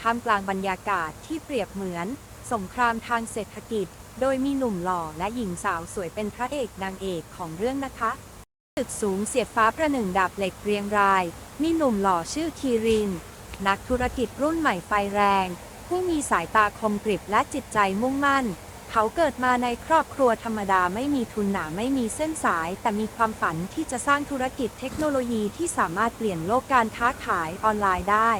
ท่ามกลางบรรยากาศที่เปรียบเหมือน สงครามทางเศรษฐกิจ โดยมีหนุ่มหล่อและหญิงสาวสวยเป็นพระเอกนางเอกของเรื่องนะคะตึกสูงเสียดฟ้าประหนึ่งดาบเหล็กเรียงราย มีหนุ่มหล่อชื่อคีริน นักธุรกิจรุ่นใหม่ไฟแรง ผู้มีสายตาคมกริบและจิตใจมุ่งมั่น เขาเกิดมาในครอบครัวธรรมดาไม่มีทุนหนาไม่มีเส้นสาย แต่มีความฝันที่จะสร้างธุรกิจเทคโนโลยีที่สามารถเปลี่ยนโลกการค้าขายออนไลน์ได้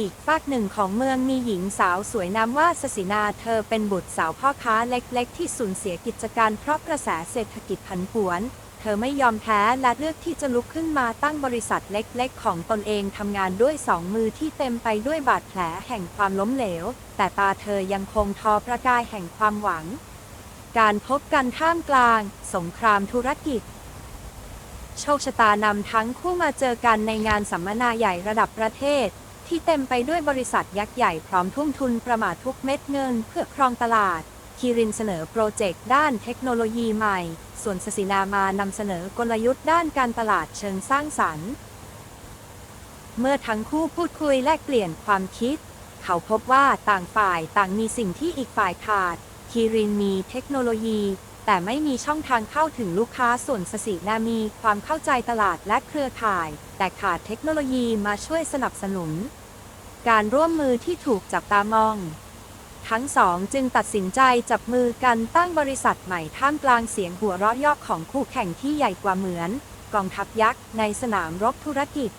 อีกฝากหนึ่งของเมืองมีหญิงสาวสวยนามว่าสสินาเธอเป็นบุตรสาวพ่อค้าเล็กๆ ที่สูญเสียกิจการเพราะกระแสเศรษฐกิจผันผวน เธอไม่ยอมแพ้และเลือกที่จะลุกขึ้นมาตั้งบริษัทเล็กๆ ของตนเองทำงานด้วยสองมือที่เต็มไปด้วยบาดแผลแห่งความล้มเหลว แต่ตาเธอยังคงทอประกายแห่งความหวัง การพบกันท่ามกลาง สงครามธุรกิจโชคชะตานำทั้งคู่มาเจอกันในงานสัมมนาใหญ่ระดับประเทศ ที่เต็มไปด้วยบริษัทยักษ์ใหญ่พร้อมทุ่มทุนประมาททุกเม็ดเงินเพื่อครองตลาด คีรินเสนอโปรเจกต์ด้านเทคโนโลยีใหม่ ส่วนสสินามานำเสนอกลยุทธ์ด้านการตลาดเชิงสร้างสรรค์ เมื่อทั้งคู่พูดคุยแลกเปลี่ยนความคิด เขาพบว่าต่างฝ่ายต่างมีสิ่งที่อีกฝ่ายขาด คีรินมีเทคโนโลยี แต่ไม่มีช่องทางเข้าถึงลูกค้าส่วนสสินามีความเข้าใจตลาดและเครือข่าย แต่ขาดเทคโนโลยีมาช่วยสนับสนุน การร่วมมือที่ถูกจับตามอง ทั้งสองจึงตัดสินใจจับมือกันตั้งบริษัทใหม่ท่ามกลางเสียงหัวเราะยอกของคู่แข่งที่ใหญ่กว่าเหมือน กองทัพยักษ์ในสนามรบธุรกิจ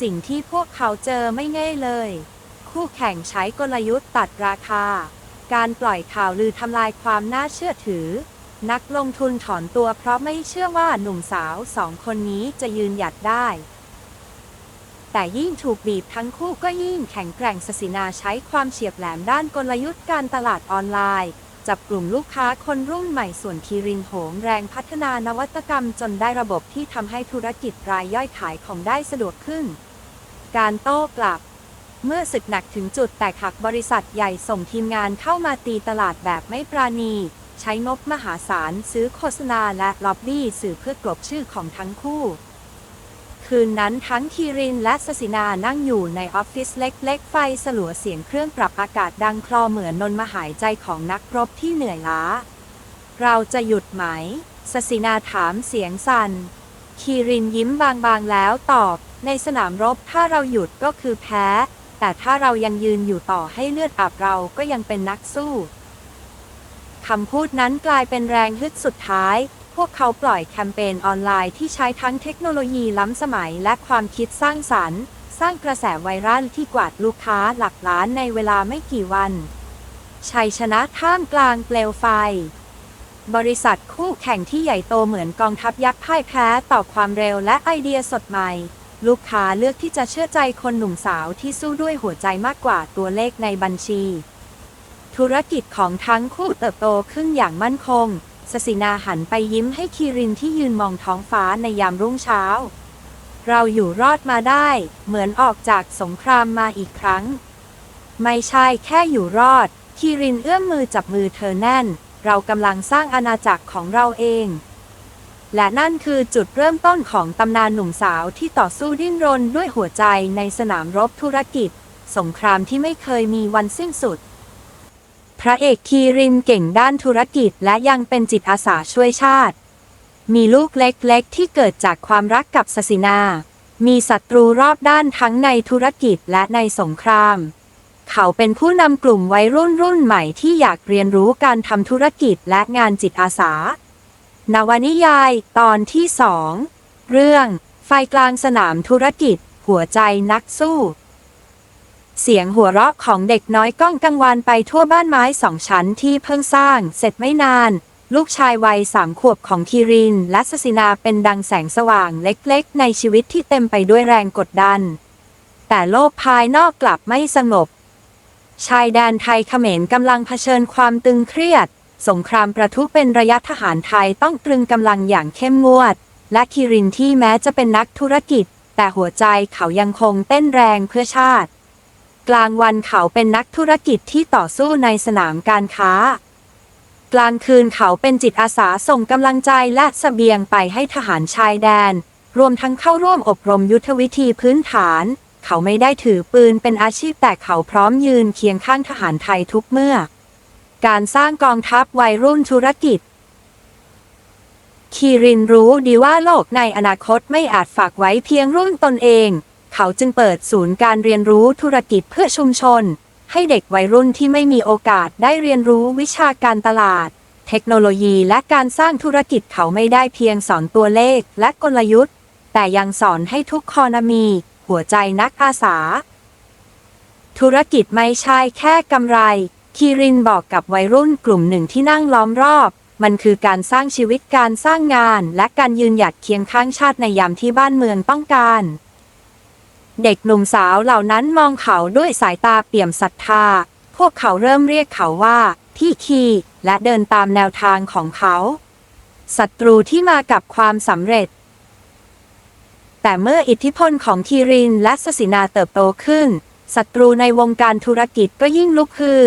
สิ่งที่พวกเขาเจอไม่ง่ายเลย คู่แข่งใช้กลยุทธ์ตัดราคา การปล่อยข่าวลือทำลายความน่าเชื่อถือ นักลงทุนถอนตัวเพราะไม่เชื่อว่าหนุ่มสาวสองคนนี้จะยืนหยัดได้ แต่ยิ่งถูกบีบทั้งคู่ก็ยิ่งแข็งแกร่งสสินาใช้ความเฉียบแหลมด้านกลยุทธ์การตลาดออนไลน์ จับกลุ่มลูกค้าคนรุ่นใหม่ส่วนคีรินโหงแรงพัฒนานวัตกรรมจนได้ระบบที่ทำให้ธุรกิจรายย่อยขายของได้สะดวกขึ้น การโต้กลับเมื่อศึกหนักถึงจุดแตกหักบริษัทใหญ่ส่งทีมงานเข้ามาตีตลาดแบบไม่ปราณี ใช้งบมหาศาลซื้อโฆษณาและล็อบบี้สื่อเพื่อกลบชื่อของทั้งคู่ คืนนั้นทั้งคีรินและสสินานั่งอยู่ในออฟฟิศเล็กๆ ไฟสลัวเสียงเครื่องปรับอากาศดังคลอเหมือนนนมาหายใจของนักรบที่เหนื่อยล้า เราจะหยุดไหมสสินาถามเสียงสัน่น คีรินยิ้มบางๆแล้วตอบ ในสนามรบถ้าเราหยุดก็คือแพ้ แต่ถ้าเรายังยืนอยู่ต่อให้เลือดอาบเราก็ยังเป็นนักสู้ คำพูดนั้นกลายเป็นแรงฮึดสุดท้าย พวกเขาปล่อยแคมเปญออนไลน์ที่ใช้ทั้งเทคโนโลยีล้ำสมัยและความคิดสร้างสรรค์ สร้างกระแสไวรัลที่กวาดลูกค้าหลักล้านในเวลาไม่กี่วัน ชัยชนะท่ามกลางเปลวไฟ บริษัทคู่แข่งที่ใหญ่โตเหมือนกองทัพยักษ์พ่ายแพ้ต่อความเร็วและไอเดียสดใหม่ลูกค้าเลือกที่จะเชื่อใจคนหนุ่มสาวที่สู้ด้วยหัวใจมากกว่าตัวเลขในบัญชี ธุรกิจของทั้งคู่เติบโตขึ้นอย่างมั่นคงสสินาหันไปยิ้มให้คีรินที่ยืนมองท้องฟ้าในยามรุ่งเช้า เราอยู่รอดมาได้ เหมือนออกจากสงครามมาอีกครั้ง ไม่ใช่แค่อยู่รอดคีรินเอื้อมมือจับมือเธอแน่น เรากำลังสร้างอาณาจักรของเราเอง และนั่นคือจุดเริ่มต้นของตำนานหนุ่มสาวที่ต่อสู้ดิ้นรนด้วยหัวใจในสนามรบธุรกิจ สงครามที่ไม่เคยมีวันสิ้นสุด พระเอกคีรินเก่งด้านธุรกิจและยังเป็นจิตอาสาช่วยชาติ มีลูกเล็กๆ ที่เกิดจากความรักกับสสินา มีศัตรูรอบด้านทั้งในธุรกิจและในสงคราม เขาเป็นผู้นำกลุ่มวัยรุ่นรุ่นใหม่ที่อยากเรียนรู้การทำธุรกิจและงานจิตอาสา นวนิยาย ตอนที่สอง เรื่อง ไฟกลางสนามธุรกิจ หัวใจนักสู้ เสียงหัวเราะของเด็กน้อยก้องกังวานไปทั่วบ้านไม้สองชั้นที่เพิ่งสร้างเสร็จไม่นาน ลูกชายวัยสามขวบของคีรินและสสินาเป็นดังแสงสว่างเล็กๆ ในชีวิตที่เต็มไปด้วยแรงกดดัน แต่โลกภายนอกกลับไม่สงบ ชายแดนไทยเขมรกำลังเผชิญความตึงเครียด สงครามประทุเป็นระยะทหารไทยต้องตรึงกำลังอย่างเข้มงวด และคิรินที่แม้จะเป็นนักธุรกิจ แต่หัวใจเขายังคงเต้นแรงเพื่อชาติ กลางวันเขาเป็นนักธุรกิจที่ต่อสู้ในสนามการค้า กลางคืนเขาเป็นจิตอาสาส่งกำลังใจและเสบียงไปให้ทหารชายแดน รวมทั้งเข้าร่วมอบรมยุทธวิธีพื้นฐาน เขาไม่ได้ถือปืนเป็นอาชีพแต่เขาพร้อมยืนเคียงข้างทหารไทยทุกเมื่อ การสร้างกองทัพวัยรุ่นธุรกิจคีรินรู้ดีว่าโลกในอนาคตไม่อาจฝากไว้เพียงรุ่นตนเอง เขาจึงเปิดศูนย์การเรียนรู้ธุรกิจเพื่อชุมชน ให้เด็กวัยรุ่นที่ไม่มีโอกาสได้เรียนรู้วิชาการตลาด เทคโนโลยีและการสร้างธุรกิจเขาไม่ได้เพียงสอนตัวเลขและกลยุทธ์ แต่ยังสอนให้ทุกคอนามี หัวใจนักอาสา ธุรกิจไม่ใช่แค่กำไร คีรินบอกกับวัยรุ่นกลุ่มหนึ่งที่นั่งล้อมรอบมันคือการสร้างชีวิตการสร้างงาน และการยืนหยัดเคียงข้างชาติในยามที่บ้านเมืองต้องการ เด็กหนุ่มสาวเหล่านั้นมองเขาด้วยสายตาเปี่ยมศรัทธา พวกเขาเริ่มเรียกเขาว่า พี่คีและเดินตามแนวทางของเขาศัตรูที่มากับความสำเร็จ แต่เมื่ออิทธิพลของคีรินและสสินาเติบโตขึ้นศัตรูในวงการธุรกิจก็ยิ่งลุกคือ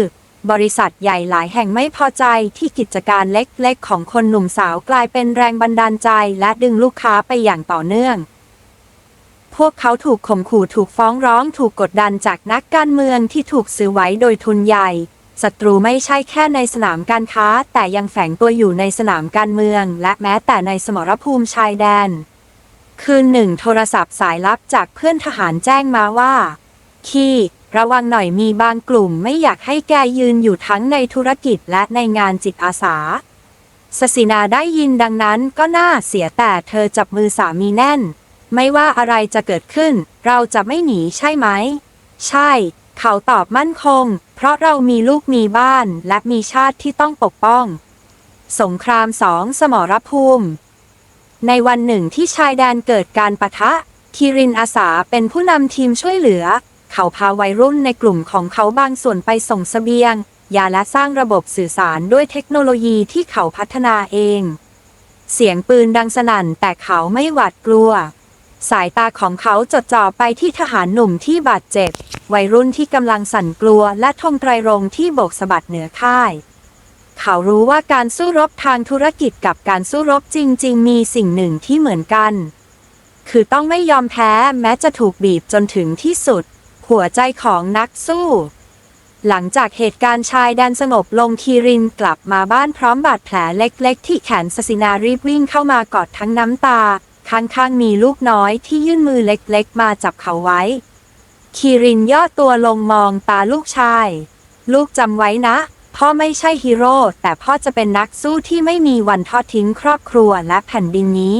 บริษัทใหญ่หลายแห่งไม่พอใจที่กิจการเล็กๆ ของคนหนุ่มสาวกลายเป็นแรงบันดาลใจและดึงลูกค้าไปอย่างต่อเนื่อง พวกเขาถูกข่มขู่ถูกฟ้องร้องถูกกดดันจากนักการเมืองที่ถูกซื้อไว้โดยทุนใหญ่ศัตรูไม่ใช่แค่ในสนามการค้า แต่ยังแฝงตัวอยู่ในสนามการเมือง และแม้แต่ในสมรภูมิชายแดน คืนหนึ่งโทรศัพท์สายลับจากเพื่อนทหารแจ้งมาว่า คีระวังหน่อยมีบางกลุ่มไม่อยากให้แกยืนอยู่ทั้งในธุรกิจและในงานจิตอาสาสสินาได้ยินดังนั้นก็น่าเสียแต่เธอจับมือสามีแน่น ไม่ว่าอะไรจะเกิดขึ้น เราจะไม่หนีใช่ไหม ใช่ เขาตอบมั่นคง เพราะเรามีลูกมีบ้านและมีชาติที่ต้องปกป้อง สงครามสองสมรภูมิ ในวันหนึ่งที่ชายแดนเกิดการปะทะคีรินอาสาเป็นผู้นำทีมช่วยเหลือ เขาพาวัยรุ่นในกลุ่มของเขาบางส่วนไปส่งเสบียง ยาและสร้างระบบสื่อสารด้วยเทคโนโลยีที่เขาพัฒนาเอง เสียงปืนดังสนั่นแต่เขาไม่หวาดกลัว สายตาของเขาจดจ่อไปที่ทหารหนุ่มที่บาดเจ็บ วัยรุ่นที่กำลังสั่นกลัวและธงไตรรงที่โบกสะบัดเหนือค่าย เขารู้ว่าการสู้รบทางธุรกิจกับการสู้รบจริง ๆ มีสิ่งหนึ่งที่เหมือนกัน คือต้องไม่ยอมแพ้แม้จะถูกบีบจนถึงที่สุด หัวใจของนักสู้ หลังจากเหตุการณ์ชายแดนสงบลงคีรินกลับมาบ้านพร้อมบาดแผลเล็ก ๆ ที่แขนสสินารีบวิ่งเข้ามากอดทั้งน้ำตา ข้างๆมีลูกน้อยที่ยื่นมือเล็กๆ มาจับเขาไว้ คีรินย่อตัวลงมองตาลูกชาย ลูกจำไว้นะ พ่อไม่ใช่ฮีโร่ แต่พ่อจะเป็นนักสู้ที่ไม่มีวันทอดทิ้งครอบครัวและแผ่นดินนี้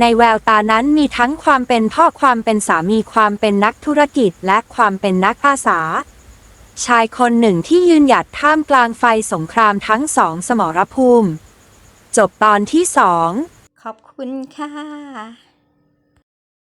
ในแววตานั้นมีทั้งความเป็นพ่อความเป็นสามีความเป็นนักธุรกิจและความเป็นนักอาสาชายคนหนึ่งที่ยืนหยัดท่ามกลางไฟสงครามทั้งสองสมรภูมิ จบตอนที่สอง คุณค่ะ